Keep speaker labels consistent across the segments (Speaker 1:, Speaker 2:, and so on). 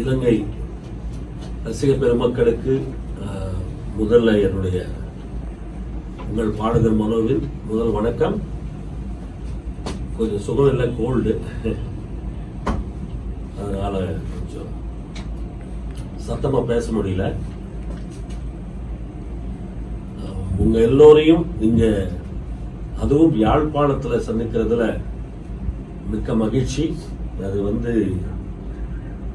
Speaker 1: இலங்கை ரசிக பெருமக்களுக்கு முதல்ல என்னுடைய உங்கள் பாடகர் மனோவில் முதல் வணக்கம். கொஞ்சம் சுகம் இல்லை கோல்டு. அதனால கொஞ்சம் சத்தமாக பேச முடியல. உங்கள் உங்க எல்லோரையும் இங்க அதுவும் யாழ்ப்பாணத்தில் சந்திக்கிறதுல மிக்க மகிழ்ச்சி. அது வந்து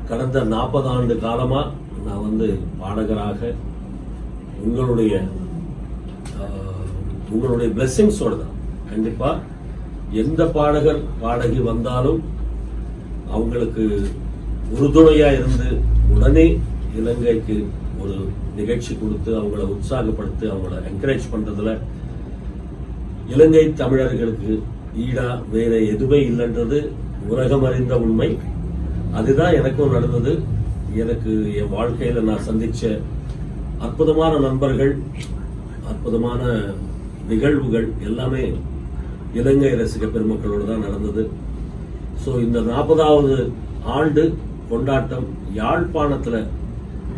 Speaker 1: கடந்த நாற்பது ஆண்டு காலமாக நான் வந்து பாடகராக உங்களுடைய உங்களுடைய பிளெஸ்ஸிங்ஸோடு தான். கண்டிப்பாக எந்த பாடகர் பாடகி வந்தாலும் அவங்களுக்கு உறுதுணையாக இருந்து உடனே இலங்கைக்கு ஒரு நிகழ்ச்சி கொடுத்து அவங்கள உற்சாகப்படுத்தி அவங்கள என்கரேஜ் பண்ணுறதுல இலங்கை தமிழர்களுக்கு ஈடா வேற எதுவுமே இல்லைன்றது உலகம் அறிந்த உண்மை. அதுதான் எனக்கும் நடந்தது. எனக்கு என் வாழ்க்கையில நான் சந்திச்ச அற்புதமான நண்பர்கள் அற்புதமான நிகழ்வுகள் எல்லாமே இலங்கை ரசிக பெருமக்களோடு தான் நடந்தது. ஸோ இந்த நாற்பதாவது ஆண்டு கொண்டாட்டம் யாழ்ப்பாணத்தில்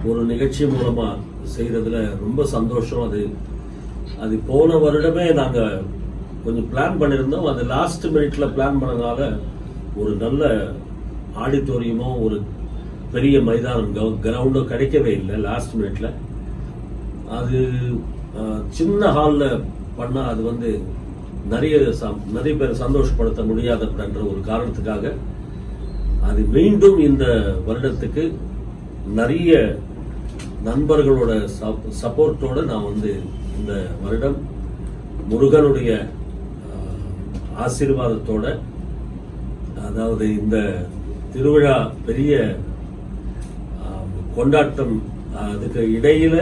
Speaker 1: ஒரு நிகழ்ச்சி மூலமாக செய்கிறதுல ரொம்ப சந்தோஷம். அது அது போன வருடமே நாங்கள் கொஞ்சம் பிளான் பண்ணியிருந்தோம். அது லாஸ்ட் மினிட்ல பிளான் பண்ணனால ஒரு நல்ல ஆடிட்டோரியமோ ஒரு பெரிய மைதானம் கிரவுண்டோ கிடைக்கவே இல்லை லாஸ்ட் மினிட்ல அது சின்ன ஹாலில் பண்ணால் அது வந்து நிறைய ச- நிறைய பேர் சந்தோஷப்படுத்த முடியாது அப்படின்ற ஒரு காரணத்துக்காக அது மீண்டும் இந்த வருடத்துக்கு நிறைய நண்பர்களோட சப்போர்ட்டோட நான் வந்து இந்த வருடம் முருகனுடைய ஆசீர்வாதத்தோட அதாவது இந்த திருவிழா பெரிய கொண்டாட்டம் அதுக்கு இடையில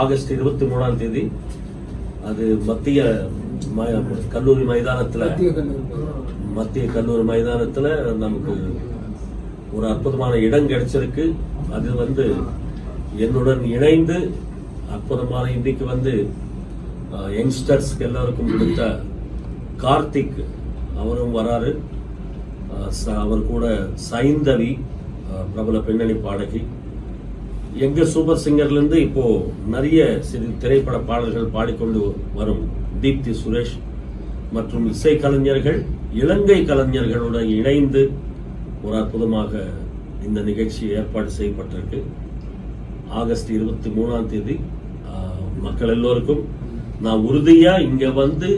Speaker 1: ஆகஸ்ட் இருபத்தி மூணாம் தேதி அது மத்திய கல்லூரி மைதானத்துல மத்திய கல்லூரி. மைதானத்துல நமக்கு ஒரு அற்புதமான இடம் கிடைச்சிருக்கு. அது வந்து என்னுடன் இணைந்து அற்புதமான இன்னைக்கு வந்து யங்ஸ்டர்ஸ்க்கு எல்லாருக்கும் கொடுத்த கார்த்திக் அவரும் வராரு. அவர் கூட சைந்தவி பிரபல பின்னணி பாடகி. எங்க சூப்பர் சிங்கர்லேருந்து இப்போது இப்போ நிறைய சிறு திரைப்பட பாடல்கள் பாடிக்கொண்டு வரும் தீப்தி சுரேஷ் மற்றும் இசை கலைஞர்கள் இலங்கை கலைஞர்களுடன் இணைந்து ஒரு அற்புதமாக இந்த நிகழ்ச்சி ஏற்பாடு செய்யப்பட்டிருக்கு. ஆகஸ்ட் இருபத்தி மூணாம் தேதி மக்கள் எல்லோருக்கும் நான் உறுதியாக இங்கே வந்து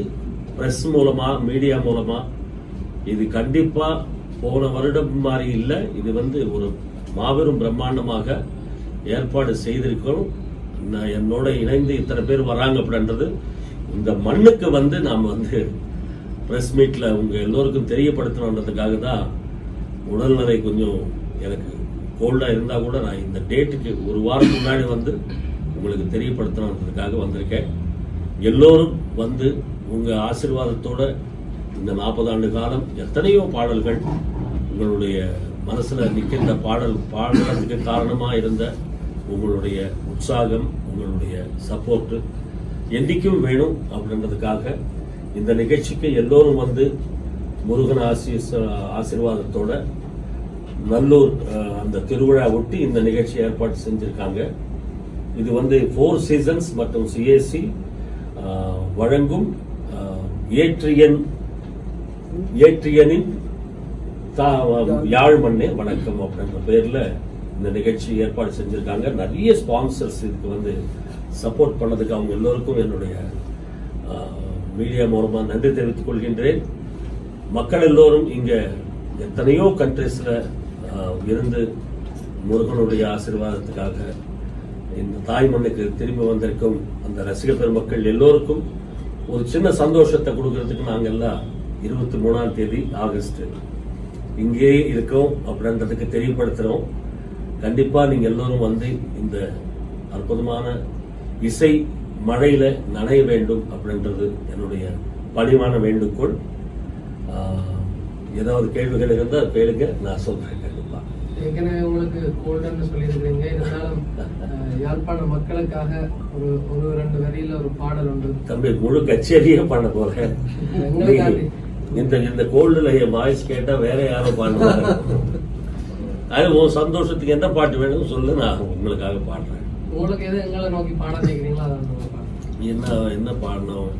Speaker 1: ப்ரெஸ் மூலமா மீடியா மூலமாக இது கண்டிப்பா போன வருடம் மாதிரி இல்லை. இது வந்து ஒரு மாபெரும் பிரம்மாண்டமாக ஏற்பாடு செய்திருக்கிறோம். நான் என்னோட இணைந்து இத்தனை பேர் வராங்க அப்படின்றது. இந்த மண்ணுக்கு வந்து நாம் வந்து ப்ரெஸ் மீட்டில் உங்கள் எல்லோருக்கும் தெரியப்படுத்தணுன்றதுக்காக தான் உடல்நிலை கொஞ்சம் எனக்கு கோல்டாக இருந்தால் கூட நான் இந்த டேட்டுக்கு ஒரு வாரம் முன்னாடி வந்து உங்களுக்கு தெரியப்படுத்தணுன்றதுக்காக வந்திருக்கேன். எல்லோரும் வந்து உங்கள் ஆசீர்வாதத்தோட இந்த நாற்பது ஆண்டு காலம் எத்தனையோ பாடல்கள் உங்களுடைய மனசுல நிற்கின்ற பாடல் பாடுறதுக்கு காரணமா இருந்த உங்களுடைய உற்சாகம் உங்களுடைய சப்போர்ட்டு என்றைக்கும் வேணும் அப்படின்றதுக்காக இந்த நிகழ்ச்சிக்கு எல்லோரும் வந்து முருகன் ஆசீஸ் ஆசீர்வாதத்தோட நல்லூர் அந்த திருவிழா ஒட்டி இந்த நிகழ்ச்சி ஏற்பாடு செஞ்சிருக்காங்க. இது வந்து ஃபோர் சீசன்ஸ் மற்றும் சிஎஸ்சி வழங்கும் ஏற்றியன் ஏற்றியனின் தா- யாழ் மண்ணே வணக்கம் அப்படின்ற பேர்ல இந்த நிகழ்ச்சி ஏற்பாடு செஞ்சிருக்காங்க. நிறைய ஸ்பான்சர்ஸ் இதுக்கு வந்து சப்போர்ட் பண்ணதுக்கு அவங்க எல்லோருக்கும் என்னுடைய மீடியா மூலமா நன்றி தெரிவித்துக் கொள்கின்றேன். மக்கள் எல்லோரும் இங்க எத்தனையோ கண்ட்ரீஸ்ல இருந்து முருகனுடைய ஆசீர்வாதத்துக்காக இந்த தாய் மண்ணுக்கு திரும்பி வந்திருக்கும் அந்த ரசிக பெருமக்கள் எல்லோருக்கும் ஒரு சின்ன சந்தோஷத்தை கொடுக்கறதுக்கு நாங்கள் எல்லாம் இருபத்தி மூணாம் தேதி ஆகஸ்ட். இங்கே இருக்கோம் அப்படின்றதுக்கு தெரியப்படுத்துறோம் கண்டிப்பா நீங்க எல்லோரும் வந்து இந்த அற்புதமான இசை மழையில நனைய வேண்டும் அப்படின்றது என்னுடைய பணிவான வேண்டுகோள். ஏதாவது கேள்விகள் இருந்தால் கேளுங்க நான் சொல்றேன் கண்டிப்பா.
Speaker 2: ஏற்கனவே உங்களுக்கு கோல்டுன்னு சொல்லியிருக்கிறீங்க. இருந்தாலும் யாழ்ப்பாண மக்களுக்காக ஒரு ஒரு ரெண்டு வரியில ஒரு பாடல் உண்டு
Speaker 1: தம்பி முழு கச்சேரியே பண்ண போறேன். இந்த இந்த கோல்டுல என் வாய்ஸ் கேட்டா வேற யாரோ பாடுவாங்க அது உன் சந்தோஷத்துக்கு என்ன பாட்டு வேணும்னு சொல்லு நான் உங்களுக்காக பாடுறேன். என்ன என்ன பாடணும்?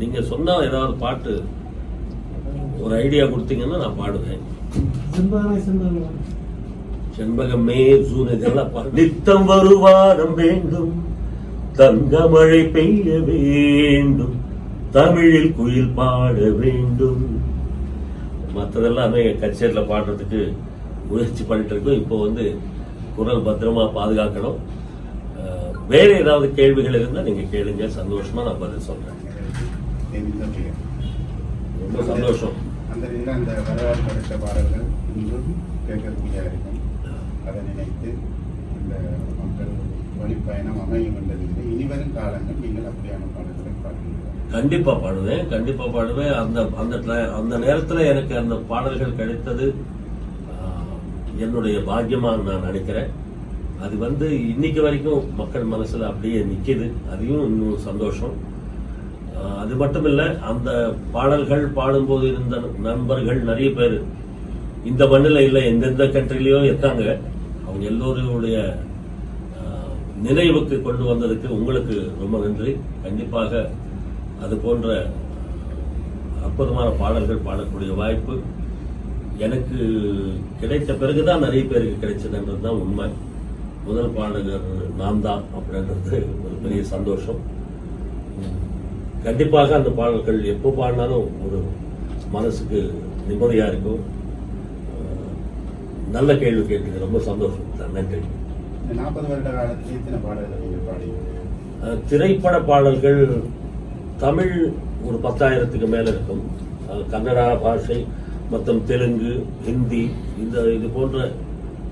Speaker 1: நீங்க சொன்னா ஏதாவது பாட்டு ஒரு ஐடியா கொடுத்தீங்கன்னா நான் பாடுவேன்.
Speaker 3: செண்பகமே
Speaker 1: பாடு. நித்தம் வருவாரம் வேண்டும் தங்க மழை பெய்ய வேண்டும். தமிழில் குயில் பாட வேண்டும். மற்றதெல்லாமே கச்சேரியில் பாடுறதுக்கு முயற்சி பண்ணிட்டு இருக்கோம். இப்போ வந்து குரல் பத்திரமா பாதுகாக்கணும். வேற ஏதாவது கேள்விகள் இருந்தால் நீங்க கேளுங்க. சந்தோஷமா நான் பதில் சொல்றேன். ரொம்ப சந்தோஷம்.
Speaker 4: அந்த அந்த வரலாறு படைத்த பாடல்கள் இன்றும் இருக்கும் அதை நினைத்து இந்த மக்கள் வழிப்பயணம் அமையும் என்றதில்லை இனிவரும் காலங்கள் நீங்கள் அப்படியான பாடல்களை கண்டிப்பாக
Speaker 1: கண்டிப்பா பாடுவேன் கண்டிப்பா பாடுவேன். அந்த அந்த அந்த நேரத்துல எனக்கு அந்த பாடல்கள் கிடைத்தது என்னுடைய பாக்கியமாக நான் நினைக்கிறேன். அது வந்து இன்னைக்கு வரைக்கும் மக்கள் மனசுல அப்படியே நிக்குது. அதையும் இன்னும் சந்தோஷம். அது மட்டும் இல்ல அந்த பாடல்கள் பாடும்போது இருந்த நண்பர்கள் நிறைய பேர் இந்த மண்ணில் இல்லை எந்தெந்த கண்ட்ரிலையோ இருக்காங்க. அவங்க எல்லோருடைய நினைவுக்கு கொண்டு வந்ததுக்கு உங்களுக்கு ரொம்ப நன்றி. கண்டிப்பாக அது போன்ற அற்புதமான பாடல்கள் பாடக்கூடிய வாய்ப்பு எனக்கு கிடைத்த பிறகுதான் நிறைய பேருக்கு கிடைச்சதுன்றது தான் உண்மை. முதல் பாடகர் நான் தான் அப்படின்றது ஒரு பெரிய சந்தோஷம். கண்டிப்பாக அந்த பாடல்கள் எப்போ பாடினாலும் ஒரு மனசுக்கு நிம்மதியாக இருக்கும். நல்ல கேள்வி கேட்டு ரொம்ப சந்தோஷம். நன்றி.
Speaker 4: நாற்பது வருட காலத்தில் எத்தனை பாடல்கள் நீங்கள் பாடியிருக்கீர்கள்
Speaker 1: திரைப்பட பாடல்கள் தமிழ் ஒரு பத்தாயிரத்துக்கு மேல இருக்கும். கன்னடா பாஷை மொத்தம் தெலுங்கு ஹிந்தி இந்த இது போன்ற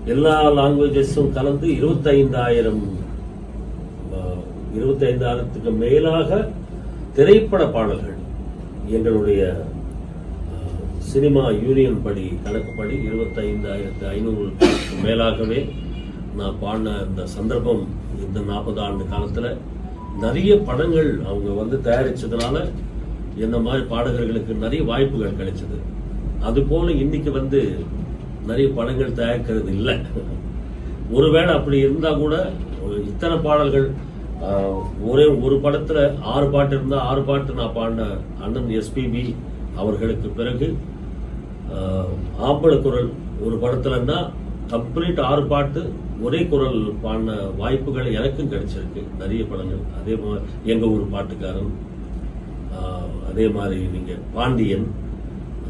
Speaker 1: எல்லா லாங்குவேஜஸும் கலந்து இருபத்தைந்தாயிரம் இருபத்தைந்தாயிரத்துக்கு மேலாக திரைப்பட பாடல்கள் எங்களுடைய சினிமா யூனியன் படி கணக்குப்படி இருபத்தைந்தாயிரத்து ஐநூறுக்கு மேலாகவே நான் பாடின இந்த சந்தர்ப்பம் இந்த நாற்பது ஆண்டு காலத்தில் நிறைய படங்கள் அவங்க வந்து தயாரித்ததுனால இந்த மாதிரி பாடகர்களுக்கு நிறைய வாய்ப்புகள் கிடைச்சது. அதுபோல் இன்றைக்கி இன்னைக்கு வந்து நிறைய படங்கள் தயாரிக்கிறது இல்லை. ஒருவேளை அப்படி இருந்தால் கூட இத்தனை பாடல்கள் ஒரே ஒரு படத்தில் ஆறு பாட்டு இருந்தால் ஆறு பாட்டு நான் பாடின அண்ணன் எஸ்பிபி அவர்களுக்கு பிறகு ஆம்பளை குரல் ஒரு படத்துலன்னா கம்ப்ளீட் ஆறு பாட்டு ஒரே குரல் பாடின வாய்ப்புகள் எனக்கும் கிடைச்சிருக்கு. நிறைய படங்கள். அதே மாதிரி எங்க ஊர் பாட்டுக்காரன் அதே மாதிரி நீங்க பாண்டியன்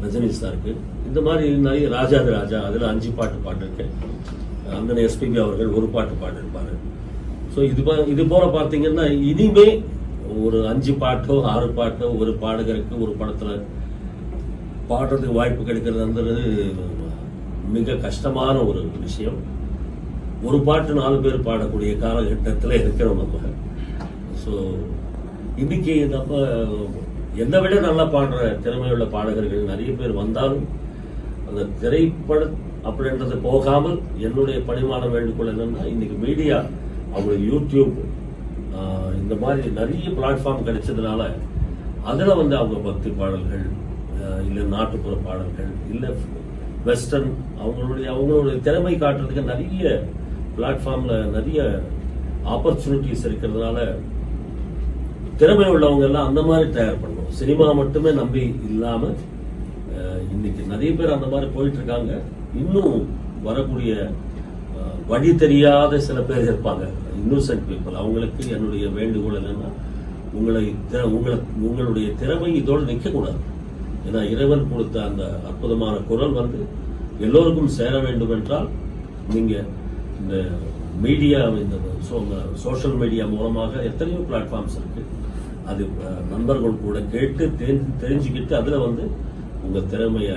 Speaker 1: ரஜினி சாருக்கு இந்த மாதிரி நிறைய ராஜாதி ராஜா அதில் அஞ்சு பாட்டு பாடிருக்கேன். அந்த எஸ்பிபி அவர்கள் ஒரு பாட்டு பாடிருப்பார். ஸோ இது பா- இது போல பார்த்தீங்கன்னா இனிமே ஒரு அஞ்சு பாட்டோ ஆறு பாட்டோ ஒரு பாடகருக்கு ஒரு படத்தில் பாடுறதுக்கு வாய்ப்பு கிடைக்கிறதுன்றது மிக கஷ்டமான ஒரு விஷயம். ஒரு பாட்டு நாலு பேர் பாடக்கூடிய காலகட்டத்தில் இருக்கிறோம் நம்ம ஸோ இன்னைக்கு நம்ம என்னை விட நல்லா பாடுற திறமையுள்ள பாடகர்கள் நிறைய பேர் வந்தாலும் அந்த திரைப்பட அப்படின்றது போகாமல் என்னுடைய பணிமான வேண்டுகோள் என்னன்னா இன்னைக்கு மீடியா அவங்களுக்கு யூடியூப் இந்த மாதிரி நிறைய பிளாட்ஃபார்ம் கிடைச்சதுனால அதில் வந்து அவங்க பக்தி பாடல்கள் இல்லை நாட்டுப்புற பாடல்கள் இல்லை வெஸ்டர்ன் அவங்களுடைய அவங்களுடைய திறமை காட்டுறதுக்கு நிறைய பிளாட்ஃபார்ம்ல நிறைய ஆப்பர்ச்சுனிட்டிஸ் இருக்கிறதுனால திறமை உள்ளவங்க எல்லாம் அந்த மாதிரி தயார் பண்ணணும். சினிமா மட்டுமே நம்பி இல்லாம இன்னைக்கு நிறைய பேர் அந்த மாதிரி போயிட்டு இருக்காங்க. இன்னும் வரக்கூடிய வழி தெரியாத சில பேர் இருப்பாங்க. இன்னோசன்ட் பீப்புள் அவங்களுக்கு என்னுடைய வேண்டுகோள் என்னன்னா உங்களை திற- உங்களை உங்களுடைய திறமை இதோடு நிற்கக்கூடாது ஏன்னா இறைவன் கொடுத்த அந்த அற்புதமான குரல் வந்து எல்லோருக்கும் சேர வேண்டும் என்றால் நீங்கள் இந்த மீடியா இந்த சோஷியல் மீடியா மூலமாக எத்தனையோ பிளாட்ஃபார்ம்ஸ் இருக்கு. அது நண்பர்கள் கூட கேட்டு தெரிஞ்சு- தெரிஞ்சுக்கிட்டு அதில் வந்து உங்கள் திறமையை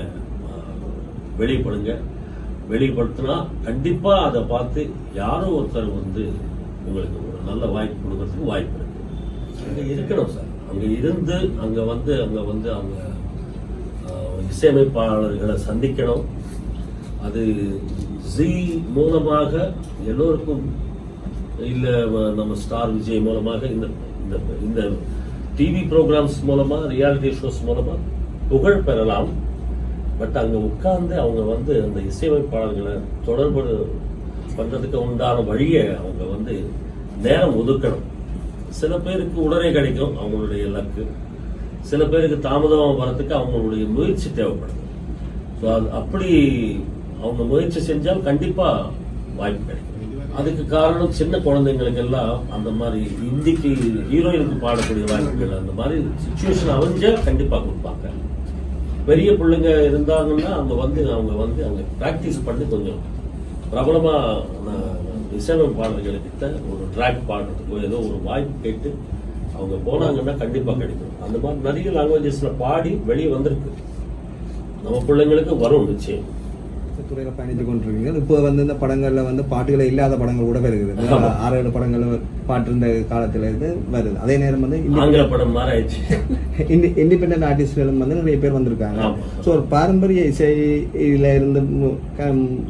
Speaker 1: வெளிப்படுங்க. வெளிப்படுத்தினா கண்டிப்பாக அதை பார்த்து யாரோ ஒருத்தர் வந்து உங்களுக்கு ஒரு நல்ல வாய்ப்பு கொடுக்கறதுக்கு வாய்ப்பு இருக்கு. அங்கே இருக்கணும் சார். அங்கே இருந்து அங்கே வந்து அங்கே வந்து அவங்க இசையமைப்பாளர்களை சந்திக்கணும். அது ஜி மூலமாக எல்லோருக்கும் இல்லை நம்ம ஸ்டார் விஜய் மூலமாக இந்த இந்த இந்த டிவி ப்ரோக்ராம்ஸ் மூலமாக ரியாலிட்டி ஷோஸ் மூலமாக புகழ் பெறலாம். பட் அங்கே உட்கார்ந்து அவங்க வந்து அந்த இசையமைப்பாளர்களை தொடர்பு பண்ணுறதுக்கு உண்டான வழியை அவங்க வந்து நேரம் ஒதுக்கணும். சில பேருக்கு உடனே கிடைக்கும் அவங்களுடைய லக்கு. சில பேருக்கு தாமதமாக வரத்துக்கு அவங்களுடைய முயற்சி தேவைப்படுது. ஸோ அது அப்படி அவங்க முயற்சி செஞ்சால் கண்டிப்பாக வாய்ப்பு கிடைக்கும். அதுக்கு காரணம் சின்ன குழந்தைங்களுக்கெல்லாம் அந்த மாதிரி இந்திக்கு ஹீரோயினுக்கு பாடக்கூடிய வாய்ப்புகள் அந்த மாதிரி சுச்சுவேஷன் அமைஞ்சா கண்டிப்பாக கொடுப்பாங்க. பெரிய பிள்ளைங்க இருந்தாங்கன்னா அவங்க வந்து அவங்க வந்து அவங்க ப்ராக்டிஸ் பண்ணி கொஞ்சம் பிரபலமாக ந- இசையமைப்பாளர்கள்கிட்ட ஒரு ட்ராக் பாடுறதுக்கோ ஏதோ ஒரு வாய்ப்பு கேட்டு அவங்க போனாங்கன்னா கண்டிப்பா கிடைக்கும். அந்த மாதிரி நிறைய லாங்குவேஜஸ்ல பாடி வெளியே வந்திருக்கு. நம்ம பிள்ளைங்களுக்கு வரும் நிச்சயம்.
Speaker 5: துறையில பயணித்து கொண்டிருக்கீங்க. இப்போ வந்து இந்த படங்கள்ல வந்து பாட்டுகளே இல்லாத படங்கள் கூட
Speaker 1: ஆமா.
Speaker 5: ஆறு ஏழு படங்கள் பாட்டு இருந்த காலத்துல இருந்து வருது. அதே நேரம் வந்து
Speaker 1: ஆங்கில படம் மாதிரி ஆயிடுச்சு
Speaker 5: இண்டிபெண்டன்ட் ஆர்டிஸ்ட்களும் வந்து நிறைய பேர் வந்திருக்காங்க. ஸோ ஒரு பாரம்பரிய இசையில இருந்து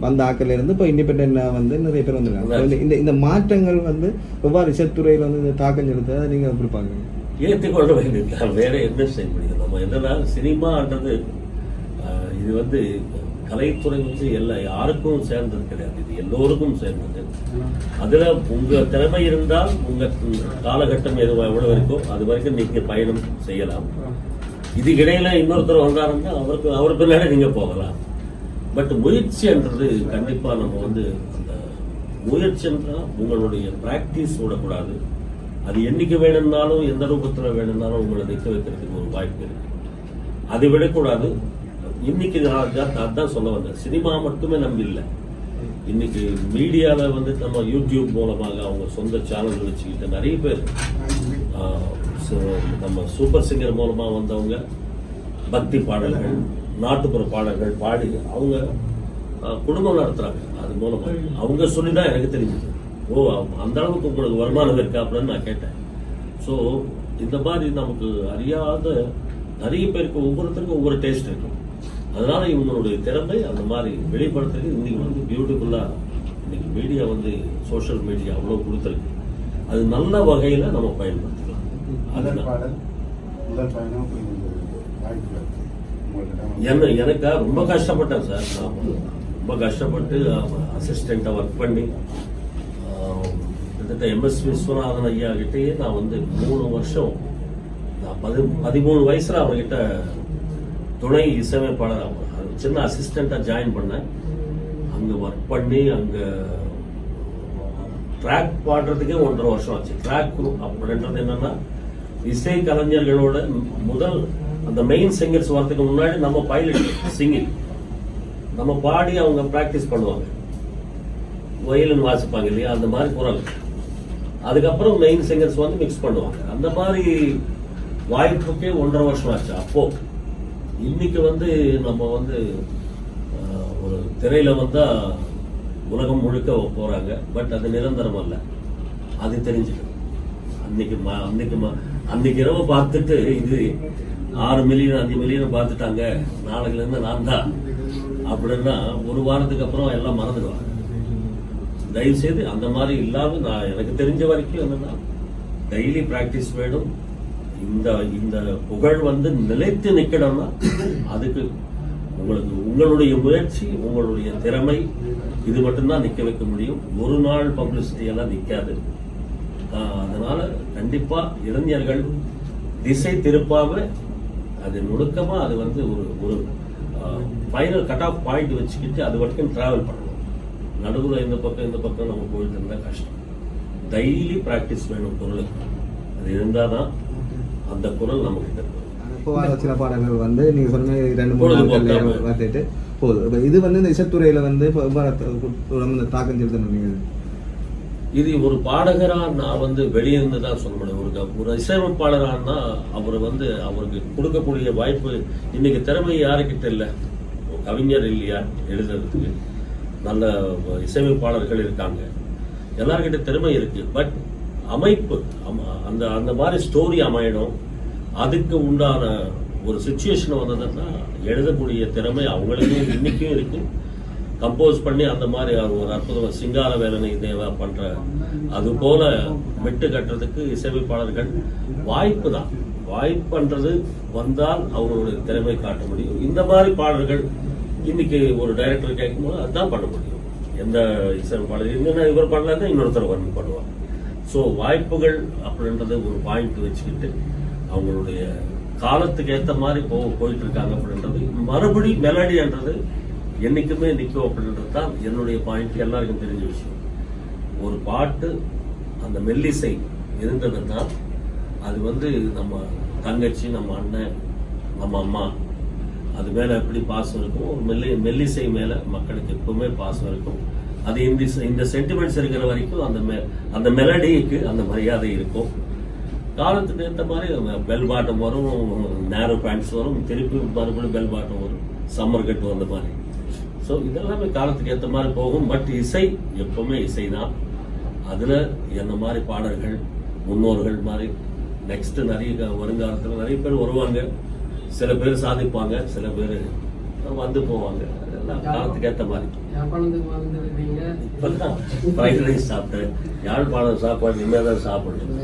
Speaker 5: வந்த ஆக்கள் இருந்து இப்போ இண்டிபெண்டா வந்து நிறைய பேர் வந்திருக்காங்க. இந்த- இந்த மாற்றங்கள் வந்து எவ்வாறு இசைத்துறையில வந்து இந்த தாக்கம் செலுத்த நீங்க எப்படி பாக்குறீங்க
Speaker 1: ஏற்றுக்கொள்ள வேண்டியதுதான். வேற என்ன செய்ய முடியும்? நம்ம என்னன்னா சினிமான்றது இது வந்து கலைத்துறை வந்து எல்லா யாருக்கும் சேர்ந்தது கிடையாது இது எல்லோருக்கும் சேர்ந்தது. அதுல உங்க திறமை இருந்தால் உங்க காலகட்டம் எது எவ்வளவு இருக்கோ அது வரைக்கும் நீங்க பயணம் செய்யலாம். இது இடையில இன்னொருத்தர் வந்தாருன்னா அவருக்கு அவர் பின்னாடி நீங்க போகலாம். பட் முயற்சின்றது கண்டிப்பா நம்ம வந்து அந்த முயற்சின்றா உங்களுடைய பிராக்டிஸ் விடக்கூடாது. அது என்னைக்கு வேணும்னாலும் எந்த ரூபத்துல வேணும்னாலும் உங்களை நிற்க வைக்கிறதுக்கு ஒரு வாய்ப்பு இருக்கு. அதை விடக்கூடாது. இன்னைக்கு நான் அதான் சொல்ல வந்தேன். சினிமா மட்டுமே நம்பி இல்லை இன்னைக்கு மீடியால வந்து நம்ம யூடியூப் மூலமாக அவங்க சொந்த சேனல் வச்சுக்கிட்டு நிறைய பேர் நம்ம சூப்பர் சிங்கர் மூலமா வந்தவங்க பக்தி பாடல்கள் நாட்டுப்புற பாடல்கள் பாடி அவங்க குடும்பம் நடத்துறாங்க. அது மூலமா. அவங்க சொல்லிதான் எனக்கு தெரிஞ்சது. ஓ அந்த அளவுக்கு உங்களுக்கு வருமானம் இருக்கா அப்படின்னு நான் கேட்டேன். ஸோ இந்த மாதிரி நமக்கு அறியாத நிறைய பேருக்கு ஒவ்வொருத்தருக்கும் ஒவ்வொரு டேஸ்ட் இருக்கும். அதனால இவங்களுடைய திறமை அந்த மாதிரி வெளிப்படுத்துறது இன்னைக்கு வந்து பியூட்டிஃபுல்லா இன்னைக்கு மீடியா வந்து சோஷியல் மீடியா அவ்வளவு கொடுத்துருக்கு. அது நல்ல வகையில நம்ம பயன்படுத்திக்கலாம்.
Speaker 4: பாடல் முதல் பயணம்
Speaker 1: என்ன எனக்கா? ரொம்ப கஷ்டப்பட்டேன் சார். நான் ரொம்ப கஷ்டப்பட்டு அசிஸ்டண்ட்டாக ஒர்க் பண்ணி கிட்டத்தட்ட எம்எஸ் விஸ்வநாதன் ஐயா கிட்டேயே நான் வந்து மூணு வருஷம் நான் பதி பதிமூணு வயசுல அவர்கிட்ட துணை இசையமைப்பாளர் அவங்க. சின்ன அசிஸ்டண்ட்டாக ஜாயின் பண்ணேன். அங்கே ஒர்க் பண்ணி அங்கே ட்ராக் பாடுறதுக்கே ஒன்றரை வருஷம் ஆச்சு. ட்ராக் குரூப் அப்படின்றது என்னென்னா இசை கலைஞர்களோட முதல் அந்த மெயின் சிங்கர்ஸ் வரதுக்கு முன்னாடி நம்ம பைலட் சிங்கிங் நம்ம பாடி அவங்க ப்ராக்டிஸ் பண்ணுவாங்க. வயலின் வாசிப்பாங்க இல்லையா? அந்த மாதிரி குரல். அதுக்கப்புறம் மெயின் சிங்கர்ஸ் வந்து மிக்ஸ் பண்ணுவாங்க. அந்த மாதிரி வாய்ப்புக்கே ஒன்றரை வருஷம் ஆச்சு. அப்போ இன்னைக்கு வந்து நம்ம வந்து ஒரு திரையில வந்தா உலகம் முழுக்க போறாங்க. பட் அது நிரந்தரம் அல்ல. அது தெரிஞ்சுக்கணும். அன்னைக்கு ம- அன்னைக்கு ம- அன்னைக்கு இரவு பார்த்துட்டு இது ஆறு மில்லியன் அஞ்சு மில்லியன் பார்த்துட்டாங்க. நாளைக்குலேருந்து நான் தான். அப்படின்னா ஒரு வாரத்துக்கு அப்புறம் எல்லாம் மறந்துடுவாங்க. தயவுசெய்து அந்த மாதிரி இல்லாமல் நான் எனக்கு தெரிஞ்ச வரைக்கும் என்னன்னா டெய்லி ப்ராக்டிஸ் வேணும். இந்த இந்த புகழ் வந்து நிலைத்து நிக்கணும்னா அதுக்கு உங்களுக்கு உங்களுடைய முயற்சி உங்களுடைய திறமை இது மட்டும்தான் நிக்க வைக்க முடியும். ஒரு நாள் பப்ளிசிட்டி எல்லாம் நிக்காது. அதனால கண்டிப்பா இளைஞர்கள் திசை திருப்பாம அது நுணுக்கமா அது வந்து ஒரு ஒரு ஃபைனல் கட் ஆஃப் பாயிண்ட் வச்சுக்கிட்டு அது வரைக்கும் டிராவல் பண்ணணும். நடுவில் இந்த பக்கம் இந்த பக்கம் நம்ம போயிட்டு இருந்தா கஷ்டம். டெய்லி பிராக்டிஸ் வேணும் பொருளுக்கு. அது இருந்தாதான் அந்த குரல் இருக்கும்
Speaker 5: இப்போ சில பாடல்கள் வந்து நீங்க சொன்ன ரெண்டு மூணு நாட்கள். வந்துட்டு போகுது இப்ப இது வந்து இந்த இசைத்துறையில வந்து இப்போ இந்த தாக்கம் செலுத்தணும் நீங்க.
Speaker 1: இது ஒரு பாடகரா நான் வந்து வெளியிருந்து தான் சொல்ல முடியும் ஒரு ஒரு இசையமைப்பாளரானா அவர் வந்து அவருக்கு கொடுக்கக்கூடிய வாய்ப்பு இன்னைக்கு திறமை யாருக்கிட்ட இல்லை? கவிஞர் இல்லையா? எழுதுறதுக்கு. நல்ல இசையமைப்பாளர்கள் இருக்காங்க. எல்லார்கிட்ட திறமை இருக்கு. பட் அமைப்பு அந்த அந்த மாதிரி ஸ்டோரி அமையணும். அதுக்கு உண்டான ஒரு சுச்சுவேஷன் வந்ததுன்னா எழுதக்கூடிய திறமை அவங்களுக்கும் இன்னைக்கும் இருக்கு. கம்போஸ் பண்ணி அந்த மாதிரி ஒரு அற்புதம் சிங்கார வேலனை தேவா பண்ற அது போல மெட்டு கட்டுறதுக்கு இசையமைப்பாளர்கள் வாய்ப்பு தான். வாய்ப்புன்றது வந்தால் அவங்களுடைய திறமை காட்ட முடியும். இந்த மாதிரி பாடல்கள் இன்னைக்கு ஒரு டைரக்டர் கேட்கும்போது அதுதான் பண்ண முடியும். எந்த இசை பாடல் இவர் பண்ணலன்னா இன்னொருத்தர் வந்து பண்ணுவாங்க ஸோ வாய்ப்புகள் அப்படின்றத ஒரு பாயிண்ட் வச்சுக்கிட்டு அவங்களுடைய காலத்துக்கு ஏற்ற மாதிரி போ போயிட்டு இருக்காங்க அப்படின்றது மறுபடி மெலடின்றது என்னைக்குமே நிற்கும் அப்படின்றது தான் என்னுடைய பாயிண்ட். எல்லாருக்கும் தெரிஞ்ச விஷயம். ஒரு பாட்டு அந்த மெல்லிசை இருந்ததுன்னா அது வந்து நம்ம தங்கச்சி நம்ம அண்ணன் நம்ம அம்மா அது மேலே எப்படி பாசம் இருக்கும் ஒரு மெல்லி மெல்லிசை மேலே மக்களுக்கு எப்பவுமே பாசம் இருக்கும். அது இந்த இந்த சென்டிமெண்ட்ஸ் இருக்கிற வரைக்கும் அந்த மெ அந்த மெலடிக்கு அந்த மரியாதை இருக்கும். காலத்துக்கு ஏற்ற மாதிரி பெல் பாட்டம் வரும் நேரோ பேண்ட்ஸ் வரும் திருப்பி மறுபடியும் பெல் பாட்டம் வரும் சம்மர் கட்டு வந்த மாதிரி. ஸோ இதெல்லாமே காலத்துக்கு ஏற்ற மாதிரி போகும். பட் இசை எப்பவுமே இசை தான் அதில் என்ன மாதிரி பாடல்கள் முன்னோர்கள் மாதிரி நெக்ஸ்ட் நிறைய க- வருங்காலத்தில் நிறைய பேர் வருவாங்க. சில பேர் சாதிப்பாங்க சில பேர் வந்து போவாங்க. அதெல்லாம் காலத்துக்கு ஏற்ற மாதிரி. இப்பதான் ஃப்ரைட் ரைஸ் சாப்பிட்டேன். யாழ்ப்பாணம் சாப்பாடு இனிமேல் தான் சாப்பிடணும்.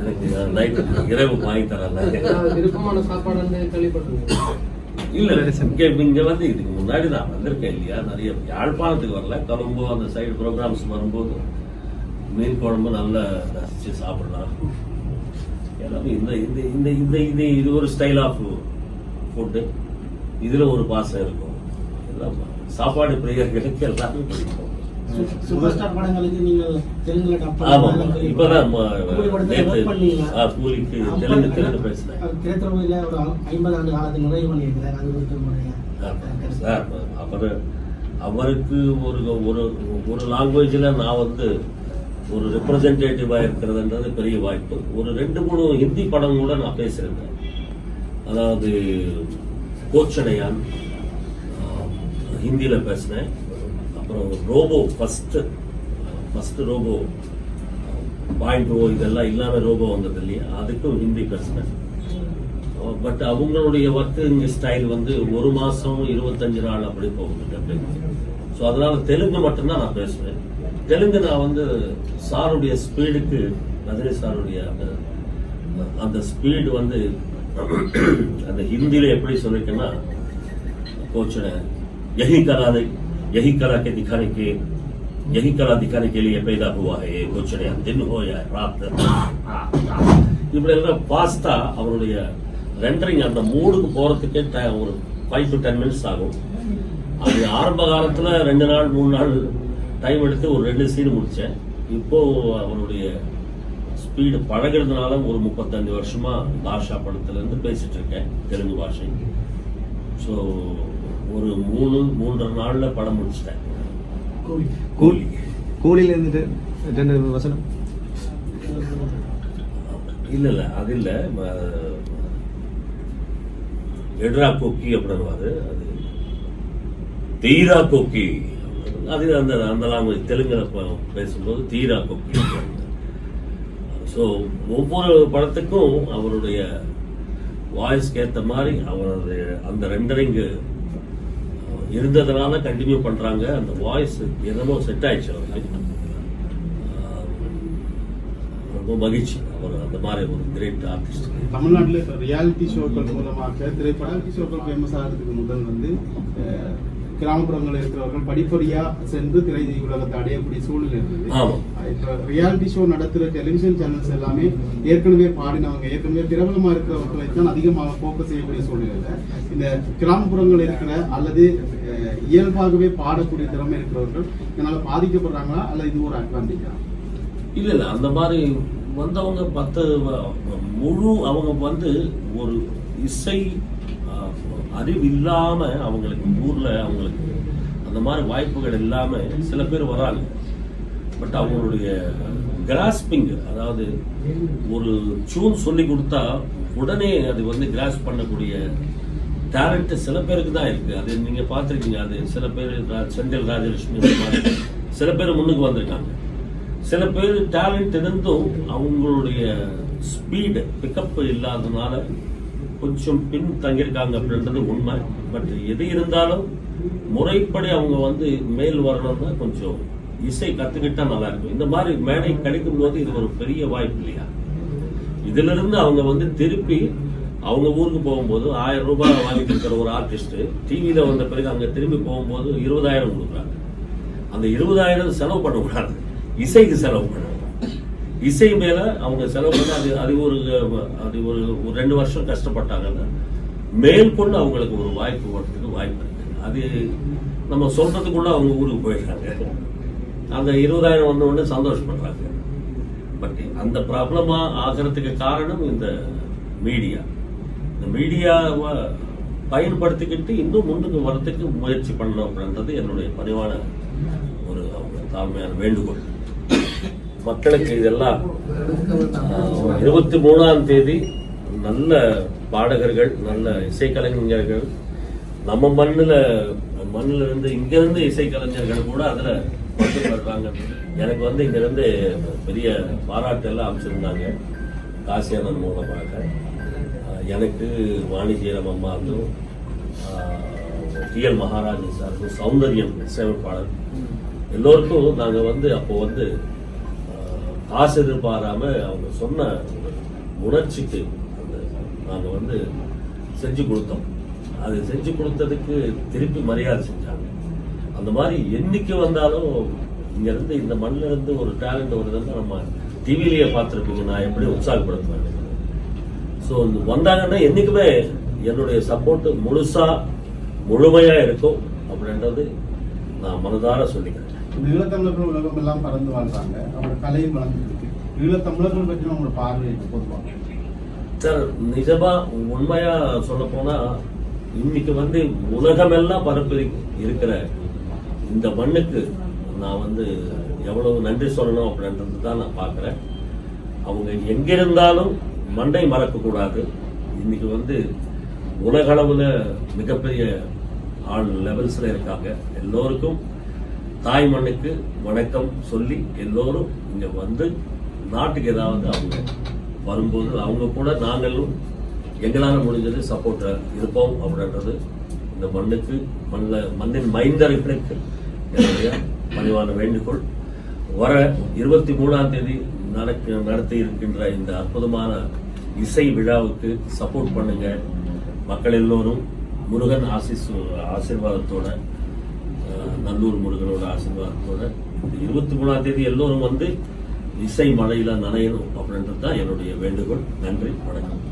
Speaker 1: எனக்கு நைட் இரவு வாங்கி தரல.
Speaker 2: விருப்பமான சாப்பாடு வந்து
Speaker 1: இல்ல இங்க இங்க வந்து இதுக்கு முன்னாடி நான் வந்திருக்கேன் இல்லையா? நிறைய யாழ்ப்பாணத்துக்கு வரல. கொழம்பு அந்த சைடு ப்ரோக்ராம்ஸ் வரும்போது மீன் குழம்பு நல்லா ரசிச்சு சாப்பிடலாம். எல்லாமே இந்த இந்த இந்த இந்த இது இது ஒரு ஸ்டைல் ஆஃப் ஃபுட்டு இதுல ஒரு பாசம் இருக்கும். எல்லாம் சாப்பாடு பிரியர்களுக்கு எல்லாமே பிடிக்கும். அவருக்கு ஒரு ஒரு ஒரு லாங்குவேஜில் நான் வந்து ஒரு ரெப்ரசன்டேட்டிவாக இருக்கிறதுன்றது பெரிய வாய்ப்பு. ஒரு ரெண்டு மூணு ஹிந்தி படம் கூட நான் பேசியிருந்தேன் அதாவது கோச்சடையான் ஹிந்தியில் பேசினேன். அப்புறம் robo first first robo boy bro இதெல்லாம் இல்லாமல் ரோபோ வந்தது இல்லையா? அதுக்கும் ஹிந்தி பேசுனேன் பட் அவங்களுடைய ஒர்க்குங்க ஸ்டைல் வந்து ஒரு மாதம் இருபத்தஞ்சு நாள் அப்படி போகுது ஸோ அதனால் தெலுங்கு மட்டும்தான் நான் பேசுவேன். தெலுங்கு நான் வந்து சாருடைய ஸ்பீடுக்கு ரஜினி சாருடைய அந்த ஸ்பீடு வந்து அந்த ஹிந்தியில் எப்படி சொல்லியிருக்கேன்னா கோச்சனை எகி கராதை यही कला के दिखाने के यही कला दिखाने के लिए पैदा हुआ है ये कोच ने दिन हो या रात இப்படி எல்லாம் ஃபாஸ்டா அவருடைய ரெண்டரிங் அந்த மூடுக்கு போறதுக்கே ti- ஒரு ஃபைவ் டு டென் மினிட்ஸ் ஆகும் அது ஆரம்ப காலத்துல ரெண்டு நாள் மூணு நாள் டைம் எடுத்து ஒரு ரெண்டு சீன் முடிச்சேன் இப்போ அவருடைய ஸ்பீடு பழகுறதுனால ஒரு முப்பத்தஞ்சு வருஷமா பாஷா படத்துல இருந்து பேசிட்டு இருக்கேன் தெலுங்கு பாஷை ஸோ ஒரு மூணு மூன்றரை நாள்ல படம் முடிச்சிட்டேன்.
Speaker 3: கூலி.
Speaker 1: கூலி.
Speaker 5: கூலியில் இருந்துட்டு ரெண்டு வசனம்?
Speaker 1: இல்ல இல்ல அது இல்ல. எட்ரா கொக்கி அப்படின்னுவாரு அது. தீரா கொக்கி. அது அந்த அந்த லாங்குவேஜ் தெலுங்குல பேசும்போது தீரா கொக்கி. ஸோ ஒவ்வொரு படத்துக்கும் அவருடைய வாய்ஸ்க்கு ஏற்ற மாதிரி அவருடைய அந்த ரெண்டரிங்கு இருந்ததுனால கண்டினியூ பண்றாங்க. அந்த வாய்ஸ் என்னமோ செட் ஆயிடுச்சு அவருக்கு. ரொம்ப மகிழ்ச்சி. அவர் அந்த மாதிரி ஒரு கிரேட் ஆர்டிஸ்ட்
Speaker 4: தமிழ்நாட்டில் இப்போ ரியாலிட்டி ஷோக்கள் மூலமாக திரைப்பட ஷோக்கள் ஃபேமஸ் ஆகிறதுக்கு முதல் வந்து கிராமப்புறங்களில் இருக்கிறவர்கள் படிப்படியா சென்று திரை உலகத்தை அடையக்கூடிய சூழ்நிலை இருந்தது. இப்போ ரியாலிட்டி ஷோ நடத்துகிற டெலிவிஷன் சேனல்ஸ் எல்லாமே ஏற்கனவே பாடினவங்க ஏற்கனவே பிரபலமா இருக்கிறவர்களை தான் அதிகமாக ஃபோக்கஸ் செய்யக்கூடிய சூழ்நிலையில இந்த கிராமப்புறங்கள் இருக்கிற அல்லது இயல்பாகவே பாடக்கூடிய திறமை இருக்கிறவர்கள் இதனால் பாதிக்கப்படுறாங்களா? அல்ல இது ஒரு அட்வான்டேஜா
Speaker 1: இல்லை இல்லை. அந்த மாதிரி வந்தவங்க பத்து முழு அவங்க வந்து ஒரு இசை அறிவு இல்லாமல் அவங்களுக்கு ஊரில் அவங்களுக்கு அந்த மாதிரி வாய்ப்புகள் இல்லாமல் சில பேர் வராங்க. பட் அவங்களுடைய கிராஸ்பிங் அதாவது ஒரு சூன் சொல்லி கொடுத்தா உடனே அது வந்து கிராஸ் பண்ணக்கூடிய டேலண்ட் சில பேருக்கு தான் இருக்குது அது நீங்கள் பார்த்திருக்கீங்க அது சில பேர் செந்தில் ராஜலட்சுமி இந்த மாதிரி சில பேர் முன்னுக்கு வந்திருக்காங்க. சில பேர் டேலண்ட் இருந்தும் அவங்களுடைய ஸ்பீடு பிக்கப் இல்லாததுனால கொஞ்சம் பின் தங்கியிருக்காங்க அப்படின்றது உண்மை. பட் எது இருந்தாலும் முறைப்படி அவங்க வந்து மேல் வரணும்னா கொஞ்சம் இசை கற்றுக்கிட்டா நல்லா இருக்கும். இந்த மாதிரி மேடை கிடைக்கும் போது இது ஒரு பெரிய வாய்ப்பு இல்லையா? இதிலிருந்து அவங்க வந்து திருப்பி அவங்க ஊருக்கு போகும்போது ஆயிரம் ரூபாய் வாங்கி கொடுக்குற ஒரு ஆர்டிஸ்ட் டிவியில் வந்த பிறகு அங்கே திரும்பி போகும்போது இருபதாயிரம் கொடுக்குறாங்க. அந்த இருபதாயிரம் செலவு பண்ணக்கூடாது. இசைக்கு செலவு பண்ணணும். இசை மேலே அவங்க செலவு பண்ண அது அது ஒரு அது ஒரு ஒரு ரெண்டு வருஷம் கஷ்டப்பட்டாங்கன்னா மேற்கொண்டு அவங்களுக்கு ஒரு வாய்ப்பு வரதுக்கு வாய்ப்பு இருக்கு. அது நம்ம சொல்றதுக்குள்ள அவங்க ஊருக்கு போயிடுறாங்க. அந்த இருபதாயிரம் வந்த உடனே சந்தோஷப்படுறாங்க. பட் அந்த ப்ராப்ளமாக ஆகிறதுக்கு காரணம் இந்த மீடியா இந்த மீடியாவை பயன்படுத்திக்கிட்டு இன்னும் முன்னுக்கு வரத்துக்கு முயற்சி பண்ணணும் அப்படின்றது என்னுடைய பணிவான ஒரு அவங்க தாழ்மையான வேண்டுகோள். மக்களுக்கு இதெல்லாம் இருபத்தி மூணாம் தேதி நல்ல பாடகர்கள் நல்ல இசைக்கலைஞர்கள் நம்ம மண்ணில் மண்ணில் இருந்து இங்கேருந்து இசைக்கலைஞர்கள் கூட அதில் பங்கு பெறுறாங்க எனக்கு வந்து இங்கேருந்து பெரிய பாராட்டு எல்லாம் அமைச்சிருந்தாங்க. காசியானன் மூலமாக. எனக்கு எனக்கு வாணிஜீரம் அம்மாவுக்கும் டிஎல் மகாராஜன் சாருக்கும் சௌந்தர்யம் இசையமைப்பாளர் எல்லோருக்கும் நாங்கள் வந்து அப்போ வந்து காசு எதிர்பாராமல் அவங்க சொன்ன உணர்ச்சிக்கு அந்த வந்து செஞ்சு கொடுத்தோம். அது செஞ்சு கொடுத்ததுக்கு திருப்பி மரியாதை செஞ்சாங்க. அந்த மாதிரி என்னைக்கு வந்தாலும் இங்கேருந்து இந்த மண்ணிலிருந்து ஒரு டேலண்ட் வருதுன்னா நம்ம டிவிலேயே பார்த்துருப்பீங்க. நான் எப்படி உற்சாகப்படுத்துவேன்? ஸோ வந்தாங்கன்னா என்னைக்குமே என்னுடைய சப்போர்ட் முழுசா முழுமையா இருக்கும் அப்படின்றது நான் மனதார சொல்லிக்கிறேன்.
Speaker 4: ஈழத்தமிழர்கள் உலகம் எல்லாம் பறந்து வாழ்றாங்க. அவங்களோட கலையும் வளர்ந்துருக்கு ஈழத்தமிழர்கள் பற்றி உங்களோட பார்வை பொதுவாக
Speaker 1: சார் நிஜமா உண்மையா சொல்ல போனா இன்னைக்கு வந்து உலகமெல்லாம் பரப்பி இருக்கிற இந்த மண்ணுக்கு நான் வந்து எவ்வளவு நன்றி சொல்லணும் அப்படின்றது தான் நான் பார்க்குறேன். அவங்க எங்க இருந்தாலும் மண்டை மறக்கக்கூடாது. இன்றைக்கி இன்னைக்கு வந்து உலகளவில் மிகப்பெரிய ஆள் லெவல்ஸில் இருக்காங்க. எல்லோருக்கும் தாய் மண்ணுக்கு வணக்கம் சொல்லி எல்லோரும் இங்கே வந்து நாட்டுக்கு ஏதாவது அவங்க வரும்போது அவங்க கூட நாங்களும் எங்களால் முடிஞ்சது சப்போர்ட்டாக இருப்போம் அப்படின்றது இந்த மண்ணுக்கு மண்ணில் மண்ணின் மைந்தர்களுக்கு என்னுடைய பணிவான வேண்டுகோள். வர இருபத்தி மூணாம் தேதி நடக்க நடத்தி இருக்கின்ற இந்த அற்புதமான இசை விழாவுக்கு சப்போர்ட் பண்ணுங்க. மக்கள் எல்லோரும் முருகன் ஆசிஸ் ஆசீர்வாதத்தோட நல்லூர் முருகனோட ஆசீர்வாதத்தோட இருபத்தி மூணாம் தேதி எல்லோரும் வந்து இசை மழையில நனையணும் அப்படின்றது தான் என்னுடைய வேண்டுகோள். நன்றி வணக்கம்.